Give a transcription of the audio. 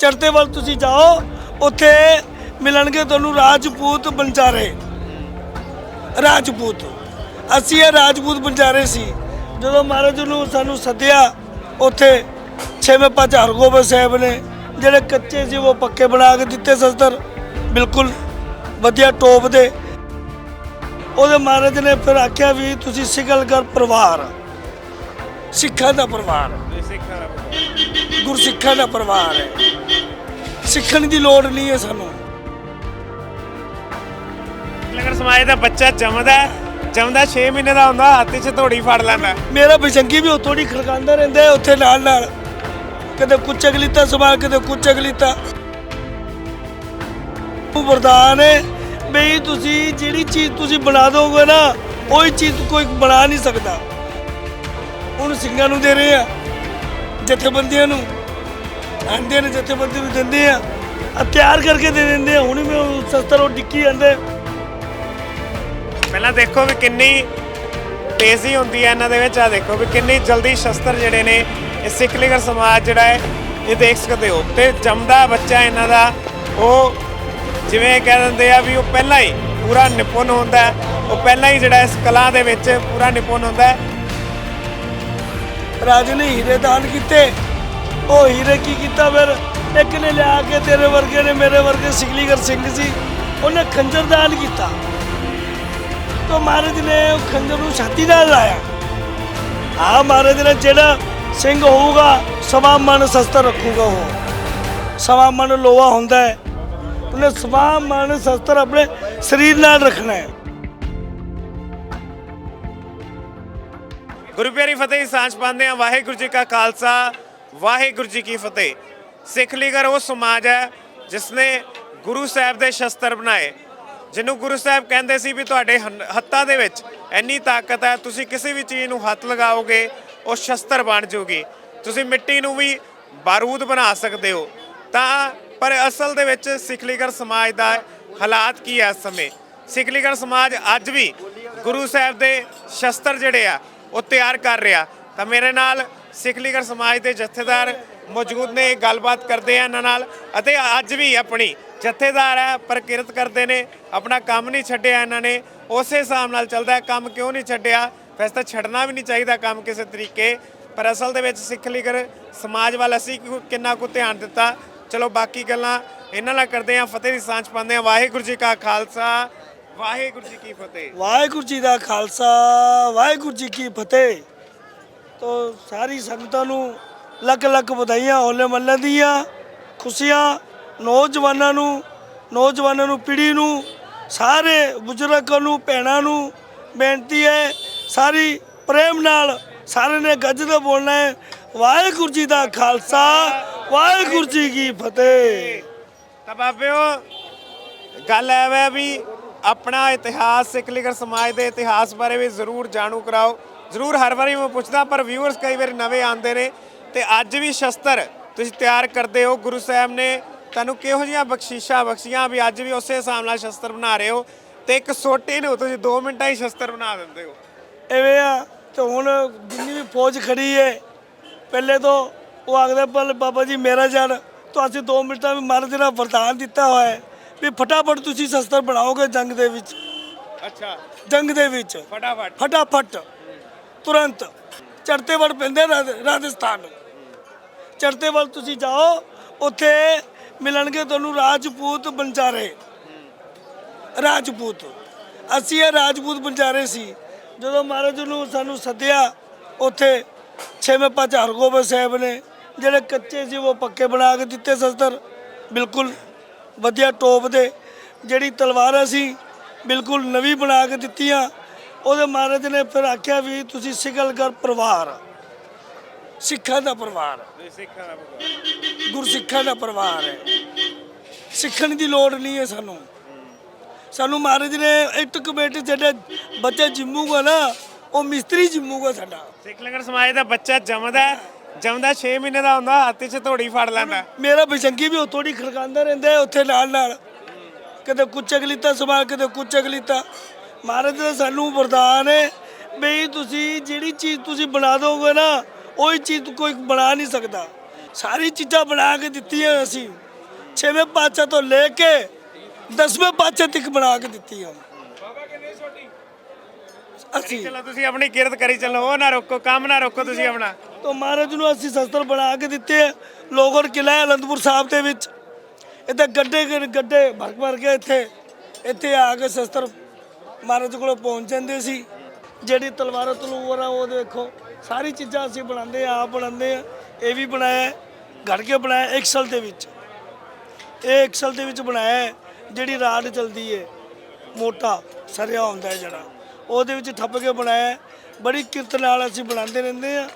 ਚੜਤੇ ਵੱਲ ਤੁਸੀਂ ਜਾਓ, ਉੱਥੇ ਮਿਲਣਗੇ ਤੁਹਾਨੂੰ ਰਾਜਪੂਤ ਬੰਜਾਰੇ। ਰਾਜਪੂਤ। ਅਸੀਂ ਇਹ ਰਾਜਪੂਤ ਬੰਜਾਰੇ ਸੀ। ਜਦੋਂ ਮਹਾਰਾਜ ਨੂੰ ਸਾਨੂੰ ਸੱਦਿਆ, ਉੱਥੇ ਛੇਵੇਂ ਪਾਚ ਹਰਗੋਬਿੰਦ ਸਾਹਿਬ ਨੇ, ਜਿਹੜੇ ਕੱਚੇ ਸੀ, ਉਹ ਪੱਕੇ ਬਣਾ ਕੇ ਦਿੱਤੇ ਸ਼ਸਤਰ ਬਿਲਕੁਲ ਵਧੀਆ ਟੋਪ ਦੇ। ਉਹਦੇ ਮਹਾਰਾਜ ਨੇ ਫਿਰ ਆਖਿਆ ਵੀ ਤੁਸੀਂ ਸਿਕਲਗਰ ਪਰਿਵਾਰ। ਸਿੱਖਾਂ ਦਾ ਪਰਿਵਾਰ। ਗੁਰਸਿੱਖਾਂ ਦਾ ਪਰਿਵਾਰ। ਹੈ ਸਿੱਖਣ ਦੀ ਲੋੜ ਨਹੀਂ ਹੈ ਸਾਨੂੰ। ਲੰਗਰ ਸਮਾਜ ਦਾ ਬੱਚਾ ਜੰਮਦਾ ਜੰਮਦਾ 6 ਮਹੀਨੇ ਦਾ ਹੁੰਦਾ ਹੱਥ 'ਚ ਧੋੜੀ ਫੜ ਲੈਂਦਾ ਮੇਰਾ ਬਜੰਗੀ ਵੀ ਉਤੋਂ ਦੀ ਖੜਕਾਉਂਦਾ ਰਹਿੰਦਾ ਉੱਥੇ ਨਾਲ ਨਾਲ। ਕਦੇ ਕੁਛ ਅਗਲੀਤਾ ਸਵਾਲ ਕਦੇ ਕੁਛ ਅਗਲੀਤਾ। ਉਹ ਵਰਦਾਨ ਹੈ ਬਈ ਤੁਸੀਂ ਜਿਹੜੀ ਚੀਜ਼ ਤੁਸੀਂ ਬਣਾ ਦੋਗੇ ਨਾ ਉਹੀ ਚੀਜ਼ ਕੋਈ ਬਣਾ ਨਹੀਂ ਸਕਦਾ। ਹੁਣ ਸਿੰਘਾਂ ਨੂੰ ਦੇ ਰਹੇ ਆ ਜਥੇਬੰਦੀਆਂ ਨੂੰ। ਆਂਦੇ ਨੇ ਜਥੇਬੰਦੀ ਨੂੰ ਦਿੰਦੇ ਆ। ਤਿਆਰ ਕਰਕੇ ਦੇ ਦਿੰਦੇ ਆ। ਹੁਣ ਮੈਂ ਉਹ ਸਸਤਰ ਉਹ ਡਿੱਕੀ ਜਾਂਦੇ ਪਹਿਲਾਂ ਦੇਖੋ ਵੀ ਕਿੰਨੀ ਤੇਜ਼ੀ ਹੁੰਦੀ ਹੈ ਇਹਨਾਂ ਦੇ ਵਿੱਚ। ਆ ਦੇਖੋ ਵੀ ਕਿੰਨੀ ਜਲਦੀ ਸ਼ਸਤਰ ਜਿਹੜੇ ਨੇ ਇਹ ਸਿੱਖ ਲਿਗਰ ਸਮਾਜ ਜਿਹੜਾ ਹੈ ਇਹ ਦੇਖ ਸਕਦੇ ਹੋ। ਤੇ ਜੰਮਦਾ ਬੱਚਾ ਇਹਨਾਂ ਦਾ ਉਹ ਜਿਵੇਂ ਕਹਿ ਦਿੰਦੇ ਆ ਵੀ ਉਹ ਪਹਿਲਾਂ ਹੀ ਪੂਰਾ ਨਿਪੁੰਨ ਹੁੰਦਾ ਹੈ। ਉਹ ਪਹਿਲਾਂ ਹੀ ਜਿਹੜਾ ਇਸ ਕਲਾ ਦੇ ਵਿੱਚ ਪੂਰਾ ਨਿਪੁੰਨ ਹੁੰਦਾ ਹੈ। ਰਾਜੇ ਨੇ ਹੀਰੇ ਦਾਨ ਕੀਤੇ। ਉਹ ਹੀਰੇ ਕੀ ਕੀਤਾ ਫਿਰ? ਇੱਕ ਨੇ ਲਿਆ ਕੇ ਤੇਰੇ ਵਰਗੇ ਨੇ ਮੇਰੇ ਵਰਗੇ ਸਿਕਲੀਗਰ ਸਿੰਘ ਸੀ, ਉਹਨੇ ਖੰਜਰ ਕੀਤਾ। ਤਾਂ ਮਹਾਰਾਜ ਨੇ ਉਹ ਖੰਜਰ ਨੂੰ ਛਾਤੀ ਨਾਲ ਲਾਇਆ। ਆ ਮਹਾਰਾਜ ਨੇ ਜਿਹੜਾ ਸਿੰਘ ਹੋਊਗਾ, ਸਵਾ ਮਨ ਸ਼ਸਤਰ ਰੱਖੂਗਾ ਉਹ। ਸਵਾ ਮਨ ਲੋਹਾ ਹੁੰਦਾ ਹੈ। ਉਹਨੇ ਸਵਾ ਮਨ ਸ਼ਸਤਰ ਆਪਣੇ ਸਰੀਰ ਨਾਲ ਰੱਖਣਾ ਹੈ। ਗੁਰੂ ਪਿਆਰੀ ਫਤਿਹ ਸਾਂਝ ਪਾਉਂਦੇ ਆ ਵਾਹਿਗੁਰੂ ਜੀ ਕਾ ਖਾਲਸਾ, ਵਾਹਿਗੁਰੂ ਜੀ ਕੀ ਫਤਿਹ। ਸਿੱਖ ਲੀਗਰ ਉਹ ਸਮਾਜ ਹੈ ਜਿਸ ਨੇ ਗੁਰੂ ਸਾਹਿਬ ਦੇ ਸ਼ਸਤਰ ਬਣਾਏ। ਜਿਹਨੂੰ ਗੁਰੂ ਸਾਹਿਬ ਕਹਿੰਦੇ ਸੀ ਵੀ ਤੁਹਾਡੇ ਹੰਨ- ਹੱਥਾਂ ਦੇ ਵਿੱਚ ਇੰਨੀ ਤਾਕਤ ਹੈ, ਤੁਸੀਂ ਕਿਸੇ ਵੀ ਚੀਜ਼ ਨੂੰ ਹੱਥ ਲਗਾਓਗੇ, ਉਹ ਸ਼ਸਤਰ ਬਣ ਜਾਊਗੀ। ਤੁਸੀਂ ਮਿੱਟੀ ਨੂੰ ਵੀ ਬਾਰੂਦ ਬਣਾ ਸਕਦੇ ਹੋ। ਤਾਂ, ਪਰ ਅਸਲ ਦੇ ਵਿੱਚ ਸਿੱਖ ਲੀਗਰ ਸਮਾਜ ਦਾ ਹਾਲਾਤ ਕੀ ਹੈ ਇਸ ਸਮੇਂ? ਸਿੱਖ ਲੀਗਰ ਸਮਾਜ ਅੱਜ ਵੀ ਗੁਰੂ ਸਾਹਿਬ ਦੇ ਸ਼ਸਤਰ ਜਿਹੜੇ ਆ, ਉਹ ਤਿਆਰ ਕਰ ਰਿਹਾ। ਤਾਂ ਮੇਰੇ ਨਾਲ ਸਿੱਖ ਲੀਗਰ ਸਮਾਜ ਦੇ ਜਥੇਦਾਰ ਮੌਜੂਦ ਨੇ, ਗੱਲਬਾਤ ਕਰਦੇ ਆ ਇਹਨਾਂ ਨਾਲ ਅਤੇ ਅੱਜ ਵੀ ਆਪਣੀ ਜਥੇਦਾਰ ਹੈ ਪਰ ਕਿਰਤ ਕਰਦੇ ਨੇ, ਆਪਣਾ ਕੰਮ ਨਹੀਂ ਛੱਡਿਆ ਇਹਨਾਂ ਨੇ, ਉਸੇ ਹਿਸਾਬ ਨਾਲ ਚੱਲਦਾ ਕੰਮ ਕਿਉਂ ਨਹੀਂ ਛੱਡਿਆ? ਵੈਸੇ ਤਾਂ ਛੱਡਣਾ ਵੀ ਨਹੀਂ ਚਾਹੀਦਾ ਕੰਮ ਕਿਸੇ ਤਰੀਕੇ, ਪਰ ਅਸਲ ਦੇ ਵਿੱਚ ਸਿੱਖ ਲੀਗਰ ਸਮਾਜ ਵੱਲ ਅਸੀਂ ਕਿੰਨਾ ਕੁ ਧਿਆਨ ਦਿੱਤਾ। ਚਲੋ ਬਾਕੀ ਗੱਲਾਂ ਇਹਨਾਂ ਨਾਲ ਕਰਦੇ ਆ ਫਤਿਹ ਦੀ ਸਾਂਝ ਪਾਉਂਦੇ ਆ ਵਾਹਿਗੁਰੂ ਜੀ ਕਾ ਖਾਲਸਾ, ਵਾਹਿਗੁਰੂ ਜੀ ਕੀ ਫਤਿਹ। ਵਾਹਿਗੁਰੂ ਜੀ ਦਾ ਖਾਲਸਾ, ਵਾਹਿਗੁਰੂ ਜੀ ਕੀ ਫਤਿਹ। ਤੋਂ ਸਾਰੀ ਸੰਗਤਾਂ ਨੂੰ ਲੱਖ ਲੱਖ ਵਧਾਈਆਂ ਹੋਲੇ ਮਹੱਲੇ ਦੀਆਂ, ਖੁਸ਼ੀਆਂ, ਨੌਜਵਾਨਾਂ ਨੂੰ ਨੌਜਵਾਨਾਂ ਨੂੰ, ਪੀੜ੍ਹੀ ਨੂੰ, ਸਾਰੇ ਬਜ਼ੁਰਗਾਂ ਨੂੰ, ਭੈਣਾਂ ਨੂੰ ਬੇਨਤੀ ਹੈ, ਸਾਰੀ ਪ੍ਰੇਮ ਨਾਲ ਸਾਰਿਆਂ ਨੇ ਗੱਜ ਦੇ ਬੋਲਣਾ ਹੈ, ਵਾਹਿਗੁਰੂ ਜੀ ਦਾ ਖਾਲਸਾ, ਵਾਹਿਗੁਰੂ ਜੀ ਕੀ ਫਤਿਹ। ਤਾਂ ਬਾਬਿਓ, ਗੱਲ ਐ ਵੇ ਵੀ ਆਪਣਾ ਇਤਿਹਾਸ ਸਿੱਖ ਲਿਗਰ ਸਮਾਜ ਦੇ ਇਤਿਹਾਸ ਬਾਰੇ ਵੀ ਜ਼ਰੂਰ ਜਾਣੂ ਕਰਾਓ। ਜ਼ਰੂਰ ਹਰ ਵਾਰੀ ਮੈਂ ਪੁੱਛਦਾ, ਪਰ ਵਿਊਅਰਸ ਕਈ ਵਾਰੀ ਨਵੇਂ ਆਉਂਦੇ ਨੇ। ਤੇ ਅੱਜ ਵੀ ਸ਼ਸਤਰ ਤੁਸੀਂ ਤਿਆਰ ਕਰਦੇ ਹੋ। ਗੁਰੂ ਸਾਹਿਬ ਨੇ ਤੁਹਾਨੂੰ ਕਿਹੋ ਜਿਹੀਆਂ ਬਖਸ਼ਿਸ਼ਾਂ ਬਖਸ਼ੀਆਂ ਵੀ ਅੱਜ ਵੀ ਉਸੇ ਹਿਸਾਬ ਨਾਲ ਸ਼ਸਤਰ ਬਣਾ ਰਹੇ ਹੋ ਤੇ ਇੱਕ ਸੋਟੇ ਨੂੰ ਤੁਸੀਂ 2 ਮਿੰਟਾਂ ਹੀ ਸ਼ਸਤਰ ਬਣਾ ਦਿੰਦੇ ਹੋ। ਐਵੇਂ ਆ ਤੇ ਹੁਣ ਜਿੰਨੀ ਵੀ ਫੌਜ ਖੜੀ ਹੈ ਪਹਿਲੇ ਤੋਂ ਉਹ ਆਖਦੇ ਪਰ ਬਾਬਾ ਜੀ ਮੇਰਾ ਜਨ ਤਾਂ ਅਸੀਂ 2 ਮਿੰਟਾਂ ਵਿੱਚ ਮਹਾਰਾਜ ਨੇ ਵਰਦਾਨ ਦਿੱਤਾ ਹੋਇਆ ਹੈ ਵੀ ਫਟਾਫਟ ਤੁਸੀਂ ਸ਼ਸਤਰ ਬਣਾਓਗੇ ਜੰਗ ਦੇ ਵਿੱਚ। ਅੱਛਾ। ਜੰਗ ਦੇ ਵਿੱਚ। ਫਟਾਫਟ। ਫਟਾਫਟ। ਤੁਰੰਤ। ਚੜਤੇ ਵੱਲ ਪੈਂਦੇ ਰਾਜ- ਰਾਜਸਥਾਨ। ਨੂੰ ਵੱਲ ਤੁਸੀਂ ਜਾਓ, ਉੱਥੇ ਮਿਲਣਗੇ ਤੁਹਾਨੂੰ ਰਾਜਪੂਤ ਬੰਜਾਰੇ। ਰਾਜਪੂਤ। ਅਸੀਂ ਇਹ ਰਾਜਪੂਤ ਬੰਜਾਰੇ ਸੀ। ਜਦੋਂ ਮਹਾਰਾਜ ਨੂੰ ਸਾਨੂੰ ਸੱਦਿਆ, ਉੱਥੇ ਛੇਵੇਂ ਪਾਚ ਹਰਗੋਬਿੰਦ ਸਾਹਿਬ ਨੇ, ਜਿਹੜੇ ਕੱਚੇ ਸੀ, ਉਹ ਪੱਕੇ ਬਣਾ ਕੇ ਦਿੱਤੇ ਸ਼ਸਤਰ। ਬਿਲਕੁਲ ਵਧੀਆ ਟੋਪ ਦੇ। ਜਿਹੜੀ ਤਲਵਾਰਾਂ ਸੀ, ਬਿਲਕੁਲ ਨਵੀਂ ਬਣਾ ਕੇ ਦਿੱਤੀਆਂ। ਉਹਦੇ ਮਹਾਰਾਜ ਨੇ ਫਿਰ ਆਖਿਆ ਵੀ ਤੁਸੀਂ ਸਿਕਲਗਰ ਪਰਿਵਾਰ। ਸਿੱਖਾਂ ਦਾ ਪਰਿਵਾਰ। ਗੁਰਸਿੱਖਾਂ ਦਾ ਪਰਿਵਾਰ ਹੈ। ਸਿੱਖਣ ਦੀ ਲੋੜ ਨਹੀਂ ਹੈ ਸਾਨੂੰ। ਸਾਨੂੰ ਮਹਾਰਾਜ ਨੇ ਇੱਕ ਕਮੇਟੀ ਜਿਹੜੇ ਬੱਚੇ ਜਿੰਮੂਗਾ ਨਾ ਉਹ ਮਿਸਤਰੀ ਜਿੰਮੂਗਾ ਸਾਡਾ। ਸਿੱਖ ਲੰਗਰ ਸਮਾਜ ਦਾ ਬੱਚਾ ਜੰਮਦਾ ਜੰਮਦਾ 6 ਮਹੀਨੇ ਦਾ ਹੁੰਦਾ ਹੱਥ 'ਚ ਧੋੜੀ ਫੜ ਲੈਂਦਾ ਮੇਰਾ ਬਜੰਗੀ ਵੀ ਉਤੋਂ ਦੀ ਖੜਕਾਉਂਦਾ ਰਹਿੰਦਾ ਹੈ ਉੱਥੇ ਨਾਲ ਨਾਲ ਕਦੇ ਕੁਛ ਅਗਲੀਤਾ ਸਵਾਲ ਕਦੇ ਕੁਛ ਅਗਲੀਤਾ ਮਹਾਰਾਜ ਦਾ ਸਾਨੂੰ ਵਰਦਾਨ ਹੈ ਬਈ ਤੁਸੀਂ ਜਿਹੜੀ ਚੀਜ਼ ਤੁਸੀਂ ਬਣਾ ਦੋਗੇ ਨਾ ਉਹੀ ਚੀਜ਼ ਕੋਈ ਬਣਾ ਨਹੀਂ ਸਕਦਾ। ਸਾਰੀ ਚੀਜ਼ਾਂ ਬਣਾ ਕੇ ਦਿੱਤੀਆਂ ਅਸੀਂ ਛੇਵੇਂ ਪਾਤਸ਼ਾਹ ਤੋਂ ਲੈ ਕੇ ਦਸਵੇਂ ਪਾਤਸ਼ਾਹ ਤੱਕ ਬਣਾ ਕੇ ਦਿੱਤੀਆਂ। ਅਸੀਂ। ਚਲੋ ਤੁਸੀਂ ਆਪਣੀ ਕਿਰਤ ਕਰੀ ਚੱਲੋ ਉਹ ਨਾ ਰੋਕੋ ਕੰਮ ਨਾ ਰੋਕੋ ਤੁਸੀਂ ਆਪਣਾ। ਤੋਂ ਮਹਾਰਾਜ ਨੂੰ ਅਸੀਂ ਸ਼ਸਤਰ ਬਣਾ ਕੇ ਦਿੱਤੇ ਆ ਲੋਗਰ ਕਿਲਾ ਅਨੰਦਪੁਰ ਸਾਹਿਬ ਦੇ ਵਿੱਚ। ਇੱਥੇ ਗੱਡੇ ਗੱਡੇ ਭਰ ਭਰ ਕੇ ਇੱਥੇ ਇੱਥੇ ਆ ਕੇ ਸ਼ਸਤਰ ਮਹਾਰਾਜ ਕੋਲ ਪਹੁੰਚ ਜਾਂਦੇ ਸੀ। ਜਿਹੜੀ ਤਲਵਾਰ ਤਲੂਰ ਆ ਉਹ ਦੇਖੋ ਸਾਰੀ ਚੀਜ਼ਾਂ ਅਸੀਂ ਬਣਾਉਂਦੇ ਆ ਆਪ ਬਣਾਉਂਦੇ ਆ ਇਹ ਵੀ ਬਣਾਇਆ ਹੈ, ਘੜ ਕੇ ਬਣਾਇਆ ਐਕਸਲ ਦੇ ਵਿੱਚ। ਇਹ ਐਕਸਲ ਦੇ ਵਿੱਚ ਬਣਾਇਆ ਜਿਹੜੀ ਰਾਡ ਚਲਦੀ ਹੈ ਮੋਟਾ ਸਰਿਆ ਹੁੰਦਾ ਜਿਹੜਾ। ਉਹਦੇ ਵਿੱਚ ਠੱਪ ਕੇ ਬਣਾਇਆ ਬੜੀ ਕਿਰਤ ਨਾਲ ਅਸੀਂ ਬਣਾਉਂਦੇ ਰਹਿੰਦੇ ਆ